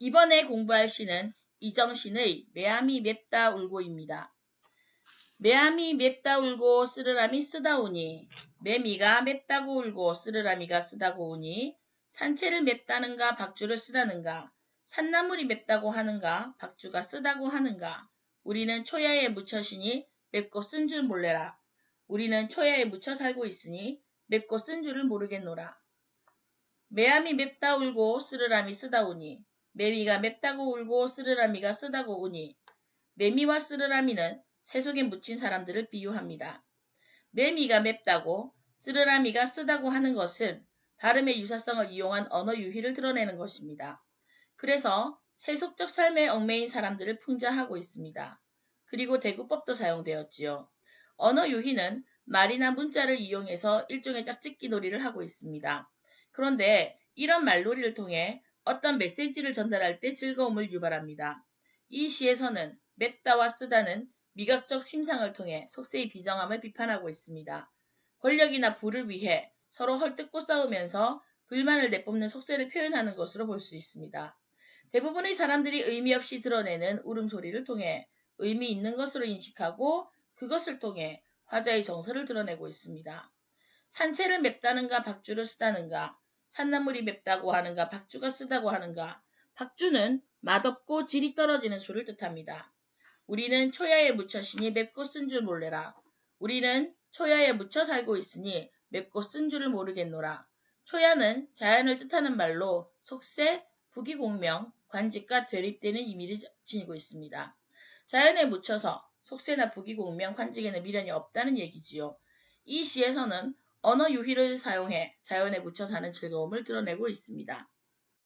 이번에 공부할 시는 이정신의 매암이 맵다 울고입니다. 매암이 맵다 울고 쓰르람이 쓰다 오니 매미가 맵다고 울고 쓰르람이가 쓰다고 오니 산채를 맵다는가 박주를 쓰다는가 산나물이 맵다고 하는가 박주가 쓰다고 하는가. 우리는 초야에 묻혀시니 맵고 쓴 줄 몰래라. 우리는 초야에 묻혀 살고 있으니 맵고 쓴 줄을 모르겠노라. 매암이 맵다 울고 쓰르람이 쓰다 오니 매미가 맵다고 울고 쓰르라미가 쓰다고 오니 매미와 쓰르라미는 새 속에 묻힌 사람들을 비유합니다. 매미가 맵다고 쓰르라미가 쓰다고 하는 것은 발음의 유사성을 이용한 언어 유희를 드러내는 것입니다. 그래서 세속적 삶에 얽매인 사람들을 풍자하고 있습니다. 그리고 대구법도 사용되었지요. 언어 유희는 말이나 문자를 이용해서 일종의 짝짓기 놀이를 하고 있습니다. 그런데 이런 말놀이를 통해 어떤 메시지를 전달할 때 즐거움을 유발합니다. 이 시에서는 맵다와 쓰다는 미각적 심상을 통해 속세의 비정함을 비판하고 있습니다. 권력이나 부를 위해 서로 헐뜯고 싸우면서 불만을 내뿜는 속세를 표현하는 것으로 볼 수 있습니다. 대부분의 사람들이 의미 없이 드러내는 울음소리를 통해 의미 있는 것으로 인식하고 그것을 통해 화자의 정서를 드러내고 있습니다. 산채를 맵다는가 박주를 쓰다는가 산나물이 맵다고 하는가 박주가 쓰다고 하는가 박주는 맛없고 질이 떨어지는 술을 뜻합니다. 우리는 초야에 묻혀 시니 맵고 쓴 줄 몰래라. 우리는 초야에 묻혀 살고 있으니 맵고 쓴 줄을 모르겠노라. 초야는 자연을 뜻하는 말로 속세, 부기공명, 관직과 대립되는 의미를 지니고 있습니다. 자연에 묻혀서 속세나 부기공명, 관직에는 미련이 없다는 얘기지요. 이 시에서는 언어 유희를 사용해 자연에 묻혀 사는 즐거움을 드러내고 있습니다.